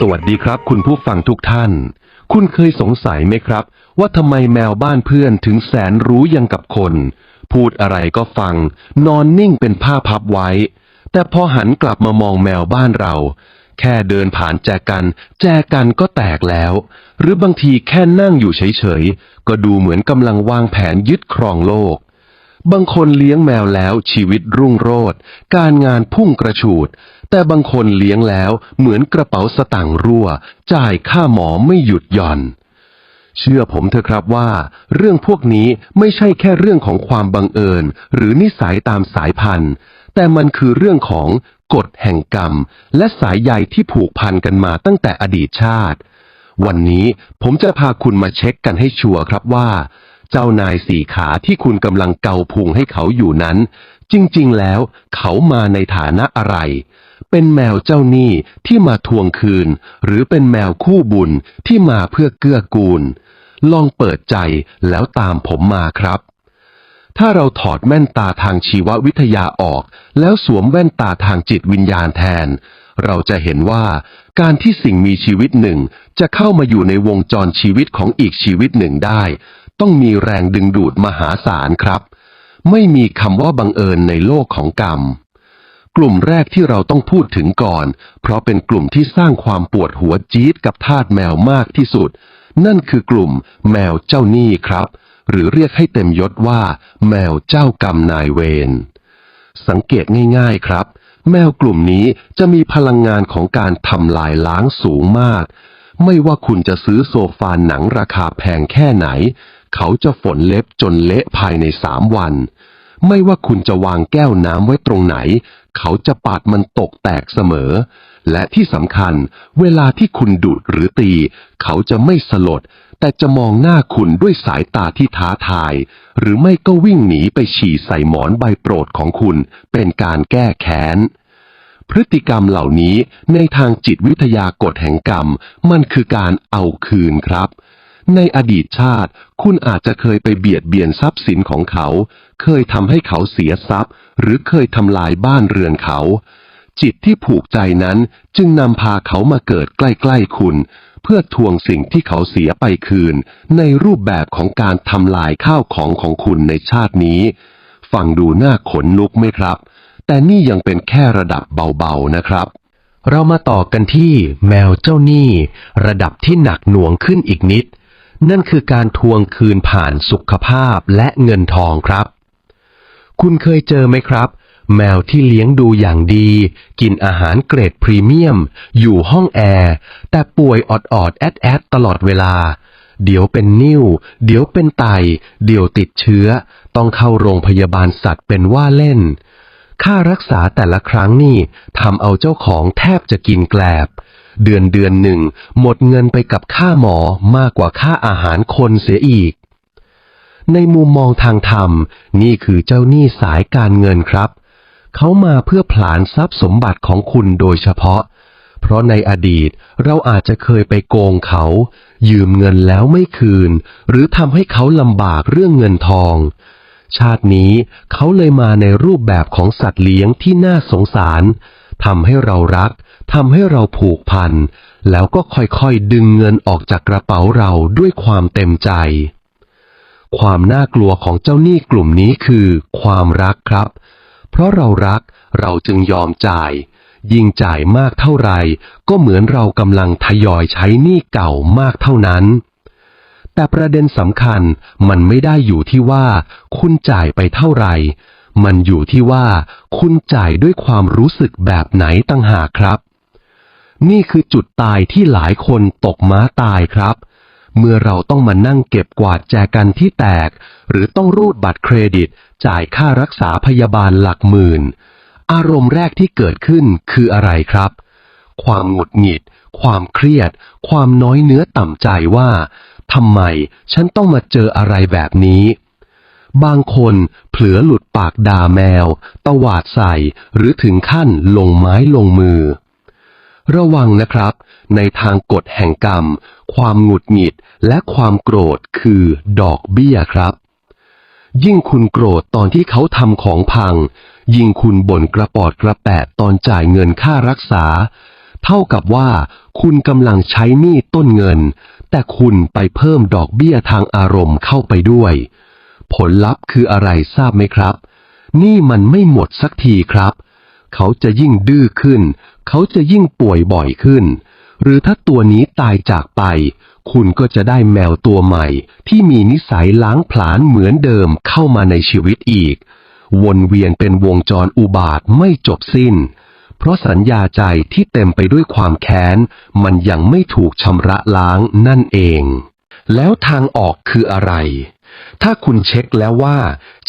สวัสดีครับ คุณผู้ฟังทุกท่าน คุณเคยสงสัยไหมครับ ว่าทำไมแมวบ้านเพื่อนถึงแสนรู้ยังกับคน พูดอะไรก็ฟัง นอนนิ่งเป็นผ้าพับไว้ แต่พอหันกลับมามองแมวบ้านเรา แค่เดินผ่านแจกัน แจกันก็แตกแล้ว หรือบางทีแค่นั่งอยู่เฉยๆ ก็ดูเหมือนกำลังวางแผนยึดครองโลกบางคนเลี้ยงแมวแล้วชีวิตรุ่งโรจน์การงานพุ่งกระฉูด แต่บางคนเลี้ยงแล้วเหมือนกระเป๋าสตางค์รั่ว จ่ายค่าหมอไม่หยุดหย่อน เชื่อผมเถอะครับว่า เรื่องพวกนี้ไม่ใช่แค่เรื่องของความบังเอิญ หรือนิสัยตามสายพันธุ์ แต่มันคือเรื่องของกฎแห่งกรรม และสายใยที่ผูกพันกันมาตั้งแต่อดีตชาติ วันนี้ผมจะพาคุณมาเช็คกันให้ชัวร์ครับว่า เจ้านายสี่ขาที่คุณกำลังเกาพุงให้เขาอยู่นั้น จริง ๆ แล้วเขามาในฐานะอะไร เป็นแมวเจ้าหนี้ที่มาทวงคืน หรือเป็นแมวคู่บุญที่มาเพื่อเกื้อกูล ลองเปิดใจแล้วตามผมมาครับ ถ้าเราถอดแว่นตาทางชีววิทยาออก แล้วสวมแว่นตาทางจิตวิญญาณแทน เราจะเห็นว่าการที่สิ่งมีชีวิตหนึ่ง จะเข้ามาอยู่ในวงจรชีวิตของอีกชีวิตหนึ่งได้ ต้องมีแรงดึงดูดมหาศาลครับ ไม่มีคำว่าบังเอิญในโลกของกรรม กลุ่มแรกที่เราต้องพูดถึงก่อน เพราะเป็นกลุ่มที่สร้างความปวดหัวจี๊ดกับทาสแมวมากที่สุด นั่นคือกลุ่มแมวเจ้าหนี้ครับ หรือเรียกให้เต็มยศว่า แมวเจ้ากรรมนายเวรสังเกตง่ายๆครับ แมวกลุ่มนี้จะมีพลังงานของการทำลายล้างสูงมาก ไม่ว่าคุณจะซื้อโซฟาหนังราคาแพงแค่ไหน เขาจะฝนเล็บจนเละภายในสามวัน ไม่ว่าคุณจะวางแก้วน้ำไว้ตรงไหน เขาจะปาดมันตกแตกเสมอ และที่สำคัญ เวลาที่คุณดุหรือตี เขาจะไม่สลด แต่จะมองหน้าคุณด้วยสายตาที่ท้าทาย หรือไม่ก็วิ่งหนีไปฉี่ใส่หมอนใบโปรดของคุณ เป็นการแก้แค้น พฤติกรรมเหล่านี้ในทางจิตวิทยากฎแห่งกรรม มันคือการเอาคืนครับ ในอดีตชาติ คุณอาจจะเคยไปเบียดเบียนทรัพย์สินของเขา เคยทำให้เขาเสียทรัพย์ หรือเคยทำลายบ้านเรือนเขา จิตที่ผูกใจนั้นจึงนำพาเขามาเกิดใกล้ๆคุณ เพื่อทวงสิ่งที่เขาเสียไปคืน ในรูปแบบของการทำลายข้าวของของคุณในชาตินี้ ฟังดูน่าขนลุกไหมครับ แต่นี่ยังเป็นแค่ระดับเบาๆนะครับเรามาต่อกันที่แมวเจ้าหนี้ ระดับที่หนักหน่วงขึ้นอีกนิด นั่นคือการทวงคืนผ่านสุขภาพและเงินทองครับ คุณเคยเจอไหมครับ แมวที่เลี้ยงดูอย่างดี กินอาหารเกรดพรีเมียม อยู่ห้องแอร์ แต่ป่วยออดออดแอดแอดตลอดเวลา เดี๋ยวเป็นนิ่ว เดี๋ยวเป็นไต เดี๋ยวติดเชื้อ ต้องเข้าโรงพยาบาลสัตว์เป็นว่าเล่น ค่ารักษาแต่ละครั้งนี่ทำเอาเจ้าของแทบจะกินแกลบ เดือนเดือนหนึ่ง หมดเงินไปกับค่าหมอมากกว่าค่าอาหารคนเสียอีก ในมุมมองทางธรรม นี่คือเจ้าหนี้สายการเงินครับ เขามาเพื่อผลานทรัพย์สมบัติของคุณโดยเฉพาะ เพราะในอดีตเราอาจจะเคยไปโกงเขา ยืมเงินแล้วไม่คืน หรือทำให้เขาลำบากเรื่องเงินทองชาตินี้เขาเลยมาในรูปแบบของสัตว์เลี้ยงที่น่าสงสารทำให้เรารัก ทำให้เราผูกพัน แล้วก็ค่อยๆดึงเงินออกจากกระเป๋าเราด้วยความเต็มใจ ความน่ากลัวของเจ้าหนี้กลุ่มนี้คือ ความรักครับ เพราะเรารักเราจึงยอมจ่าย ยิ่งจ่ายมากเท่าไหร่ ก็เหมือนเรากำลังทยอยใช้หนี้เก่ามากเท่านั้นแต่ประเด็นสำคัญมันไม่ได้อยู่ที่ว่า คุณจ่ายไปเท่าไหร่ มันอยู่ที่ว่า คุณจ่ายด้วยความรู้สึกแบบไหนตั้งหากครับ นี่คือจุดตายที่หลายคนตกม้าตายครับ เมื่อเราต้องมานั่งเก็บกวาดแจกันที่แตก หรือต้องรูดบัตรเครดิต จ่ายค่ารักษาพยาบาลหลักหมื่น อารมณ์แรกที่เกิดขึ้นคืออะไรครับ ความหงุดหงิด ความเครียด ความน้อยเนื้อต่ำใจว่าทำไมฉันต้องมาเจออะไรแบบนี้ บางคนเผลอหลุดปากด่าแมว ตวาดใส่ หรือถึงขั้นลงไม้ลงมือ ระวังนะครับ ในทางกฎแห่งกรรม ความหงุดหงิดและความโกรธคือดอกเบี้ยครับ ยิ่งคุณโกรธตอนที่เขาทำของพัง ยิ่งคุณบ่นกระปอดกระแปดตอนจ่ายเงินค่ารักษา เท่ากับว่า คุณกำลังใช้หนี้ต้นเงิน แต่คุณไปเพิ่มดอกเบี้ยทางอารมณ์เข้าไปด้วย ผลลัพธ์คืออะไรทราบไหมครับ นี่มันไม่หมดสักทีครับ เขาจะยิ่งดื้อขึ้น เขาจะยิ่งป่วยบ่อยขึ้น หรือถ้าตัวนี้ตายจากไป คุณก็จะได้แมวตัวใหม่ ที่มีนิสัยล้างผลาญเหมือนเดิมเข้ามาในชีวิตอีก วนเวียนเป็นวงจรอุบาทไม่จบสิ้น เพราะสัญญาใจที่เต็มไปด้วยความแค้น มันยังไม่ถูกชำระล้างนั่นเอง แล้วทางออกคืออะไร ถ้าคุณเช็คแล้วว่า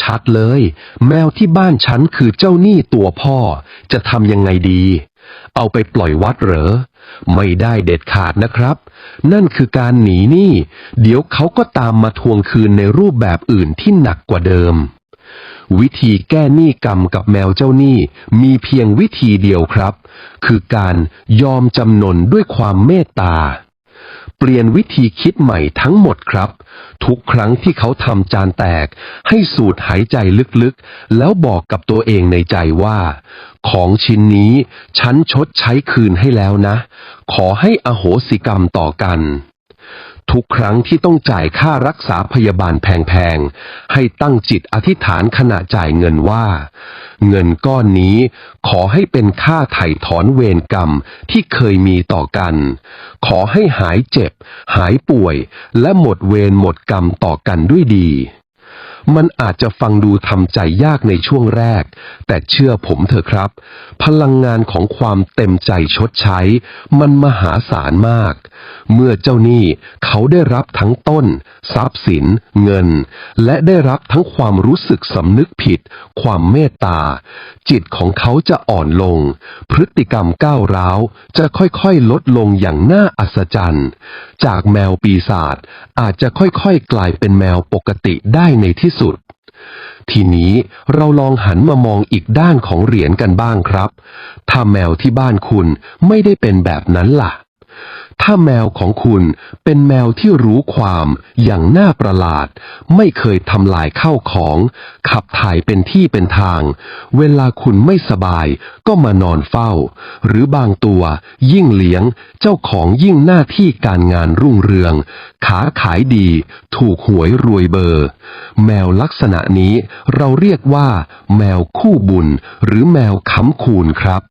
ชัดเลย แมวที่บ้านฉันคือเจ้าหนี้ตัวพ่อ จะทำยังไงดี เอาไปปล่อยวัดเหรอ ไม่ได้เด็ดขาดนะครับ นั่นคือการหนีหนี้ เดี๋ยวเขาก็ตามมาทวงคืนในรูปแบบอื่นที่หนักกว่าเดิม วิธีแก้หนี้กรรมกับแมวเจ้าหนี้มีเพียงวิธีเดียวครับ คือการยอมจำนนด้วยความเมตตา ปลี่ยนวิธีคิดใหม่ทั้งหมดครับ ทุกครั้งที่เขาทำจานแตก ให้สูดหายใจลึกๆ แล้วบอกกับตัวเองในใจว่า ของชิ้นนี้ฉันชดใช้คืนให้แล้วนะ ขอให้อโหสิกรรมต่อกัน ทุกครั้งที่ต้องจ่ายค่ารักษาพยาบาลแพงๆ ให้ตั้งจิตอธิษฐานขณะจ่ายเงินว่า เงินก้อนนี้ขอให้เป็นค่าไถ่ถอนเวรกรรมที่เคยมีต่อกัน ขอให้หายเจ็บ หายป่วย และหมดเวรหมดกรรมต่อกันด้วยดี มันอาจจะฟังดูทำใจยากในช่วงแรก แต่เชื่อผมเถอะครับ พลังงานของความเต็มใจชดใช้ มันมหาศาลมาก เมื่อเจ้าหนี้เขาได้รับทั้งต้น ทรัพย์สิน เงิน และได้รับทั้งความรู้สึกสำนึกผิด ความเมตตา จิตของเขาจะอ่อนลง พฤติกรรมก้าวร้าวจะค่อยๆลดลงอย่างน่าอัศจรรย์ จากแมวปีศาจอาจจะค่อยๆกลายเป็นแมวปกติได้ในที่สุด ทีนี้เราลองหันมามองอีกด้านของเหรียญกันบ้างครับ ถ้าแมวที่บ้านคุณไม่ได้เป็นแบบนั้นล่ะ ถ้าแมวของคุณเป็นแมวที่รู้ความอย่างน่าประหลาด ไม่เคยทำลายข้าวของ ขับถ่ายเป็นที่เป็นทาง เวลาคุณไม่สบายก็มานอนเฝ้า หรือบางตัว ยิ่งเลี้ยง เจ้าของยิ่งหน้าที่การงานรุ่งเรือง ขาขายดี ถูกหวยรวยเบอร์ แมวลักษณะนี้เราเรียกว่า แมวคู่บุญ หรือแมวค้ำคูณครับ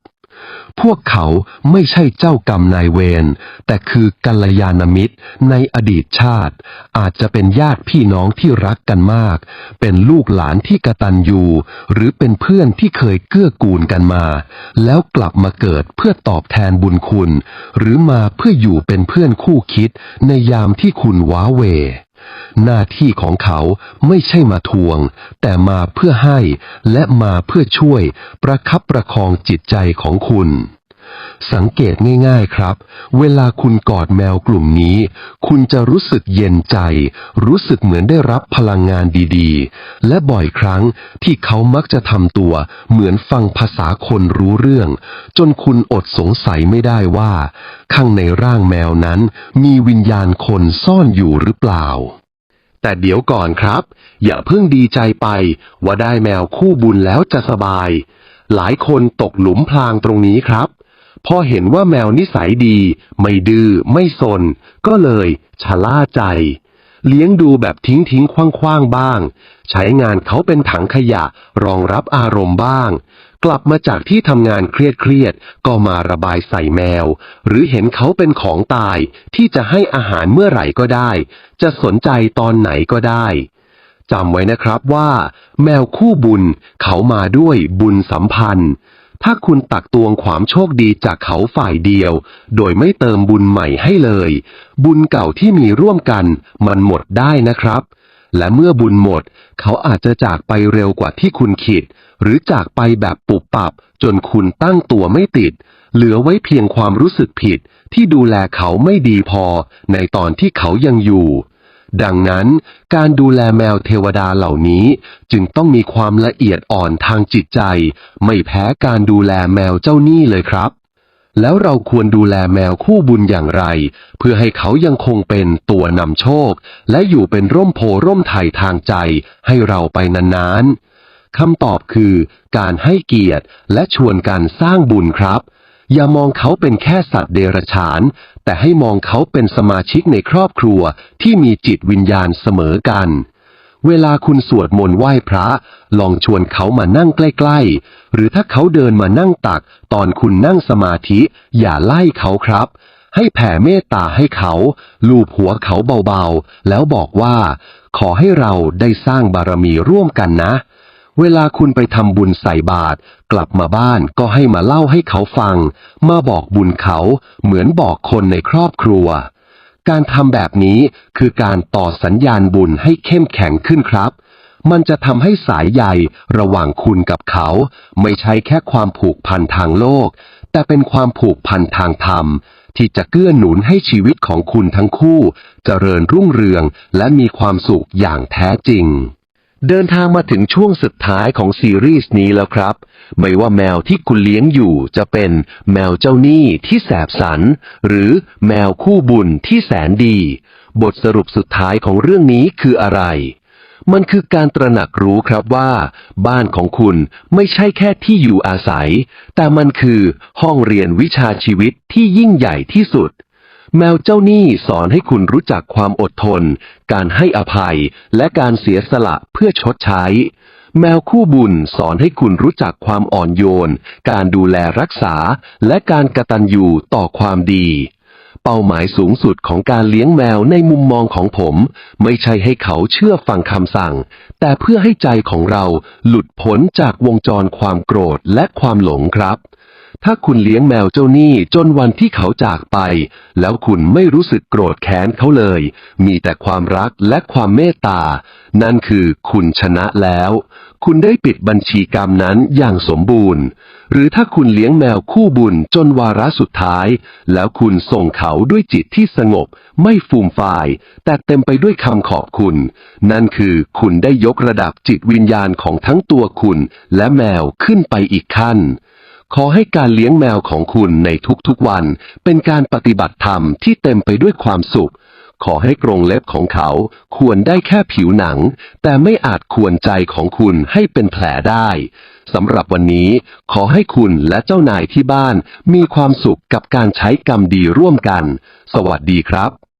พวกเขาไม่ใช่เจ้ากรรมนายเวร แต่คือกัลยาณมิตรในอดีตชาติ อาจจะเป็นญาติพี่น้องที่รักกันมาก เป็นลูกหลานที่กระตันยูหรือเป็นเพื่อนที่เคยเกื้อกูลกันมา แล้วกลับมาเกิดเพื่อตอบแทนบุญคุณ หรือมาเพื่ออยู่เป็นเพื่อนคู่คิดในยามที่คุณว้าเว หน้าที่ของเขาไม่ใช่มาทวง แต่มาเพื่อให้และมาเพื่อช่วยประคับประคองจิตใจของคุณ สังเกตง่ายๆครับ เวลาคุณกอดแมวกลุ่มนี้ คุณจะรู้สึกเย็นใจ รู้สึกเหมือนได้รับพลังงานดีๆ และบ่อยครั้งที่เขามักจะทำตัวเหมือนฟังภาษาคนรู้เรื่อง จนคุณอดสงสัยไม่ได้ว่า ข้างในร่างแมวนั้น มีวิญญาณคนซ่อนอยู่หรือเปล่าแต่เดี๋ยวก่อนครับ อย่าเพิ่งดีใจไป ว่าได้แมวคู่บุญแล้วจะสบาย หลายคนตกหลุมพรางตรงนี้ครับ พอเห็นว่าแมวนิสัยดี ไม่ดื้อไม่สน ก็เลยชะล่าใจ เลี้ยงดูแบบทิ้งทิ้งคว้างคว้างบ้าง ใช้งานเขาเป็นถังขยะรองรับอารมณ์บ้าง กลับมาจากที่ทำงานเครียดเครียดก็มาระบายใส่แมว หรือเห็นเขาเป็นของตายที่จะให้อาหารเมื่อไหร่ก็ได้ จะสนใจตอนไหนก็ได้จำไว้นะครับว่า แมวคู่บุญเขามาด้วยบุญสัมพันธ์ ถ้าคุณตักตวงความโชคดีจากเขาฝ่ายเดียว โดยไม่เติมบุญใหม่ให้เลย บุญเก่าที่มีร่วมกัน มันหมดได้นะครับ และเมื่อบุญหมด เขาอาจจะจากไปเร็วกว่าที่คุณคิด หรือจากไปแบบปุบปับ จนคุณตั้งตัวไม่ติด เหลือไว้เพียงความรู้สึกผิด ที่ดูแลเขาไม่ดีพอ ในตอนที่เขายังอยู่ ดังนั้นการดูแลแมวเทวดาเหล่านี้จึงต้องมีความละเอียดอ่อนทางจิตใจ ไม่แพ้การดูแลแมวเจ้าหนี้เลยครับ แล้วเราควรดูแลแมวคู่บุญอย่างไร เพื่อให้เขายังคงเป็นตัวนำโชค และอยู่เป็นร่มโพร่มไถ่ทางใจให้เราไปนานๆคำตอบคือการให้เกียรติและชวนกันสร้างบุญครับ อย่ามองเขาเป็นแค่สัตว์เดรัจฉาน แต่ให้มองเขาเป็นสมาชิกในครอบครัวที่มีจิตวิญญาณเสมอกัน เวลาคุณสวดมนต์ไหว้พระ ลองชวนเขามานั่งใกล้ๆ หรือถ้าเขาเดินมานั่งตัก ตอนคุณนั่งสมาธิ อย่าไล่เขาครับ ให้แผ่เมตตาให้เขา ลูบหัวเขาเบาๆ แล้วบอกว่า ขอให้เราได้สร้างบารมีร่วมกันนะ เวลาคุณไปทำบุญใส่บาตรกลับมาบ้านก็ให้มาเล่าให้เขาฟัง มาบอกบุญเขาเหมือนบอกคนในครอบครัว การทำแบบนี้คือการต่อสัญญาณบุญให้เข้มแข็งขึ้นครับ มันจะทำให้สายใยระหว่างคุณกับเขา ไม่ใช่แค่ความผูกพันทางโลก แต่เป็นความผูกพันทางธรรม ที่จะเกื้อหนุนให้ชีวิตของคุณทั้งคู่เจริญรุ่งเรืองและมีความสุขอย่างแท้จริง เดินทางมาถึงช่วงสุดท้ายของซีรีส์นี้แล้วครับ ไม่ว่าแมวที่คุณเลี้ยงอยู่จะเป็นแมวเจ้าหนี้ที่แสบสัน หรือแมวคู่บุญที่แสนดี บทสรุปสุดท้ายของเรื่องนี้คืออะไร มันคือการตระหนักรู้ครับว่า บ้านของคุณไม่ใช่แค่ที่อยู่อาศัย แต่มันคือห้องเรียนวิชาชีวิตที่ยิ่งใหญ่ที่สุด แมวเจ้าหนี้สอนให้คุณรู้จักความอดทน การให้อภัย และการเสียสละเพื่อชดใช้ แมวคู่บุญสอนให้คุณรู้จักความอ่อนโยน การดูแลรักษา และการกระตัญญูต่อความดี เป้าหมายสูงสุดของการเลี้ยงแมวในมุมมองของผม ไม่ใช่ให้เขาเชื่อฟังคำสั่ง แต่เพื่อให้ใจของเราหลุดพ้นจากวงจรความโกรธและความหลงครับ ถ้าคุณเลี้ยงแมวเจ้าหนี้จนวันที่เขาจากไป แล้วคุณไม่รู้สึกโกรธแค้นเขาเลย มีแต่ความรักและความเมตตา นั่นคือคุณชนะแล้ว คุณได้ปิดบัญชีกรรมนั้นอย่างสมบูรณ์ หรือถ้าคุณเลี้ยงแมวคู่บุญจนวาระสุดท้าย แล้วคุณส่งเขาด้วยจิตที่สงบ ไม่ฟูมฟาย แต่เต็มไปด้วยคำขอบคุณ นั่นคือคุณได้ยกระดับจิตวิญญาณของทั้งตัวคุณ และแมวขึ้นไปอีกขั้น ขอให้การเลี้ยงแมวของคุณในทุกๆวัน เป็นการปฏิบัติธรรมที่เต็มไปด้วยความสุข ขอให้กรงเล็บของเขา ควรได้แค่ผิวหนัง แต่ไม่อาจควรใจของคุณให้เป็นแผลได้สำหรับวันนี้ ขอให้คุณและเจ้านายที่บ้าน มีความสุขกับการใช้กรรมดีร่วมกัน สวัสดีครับ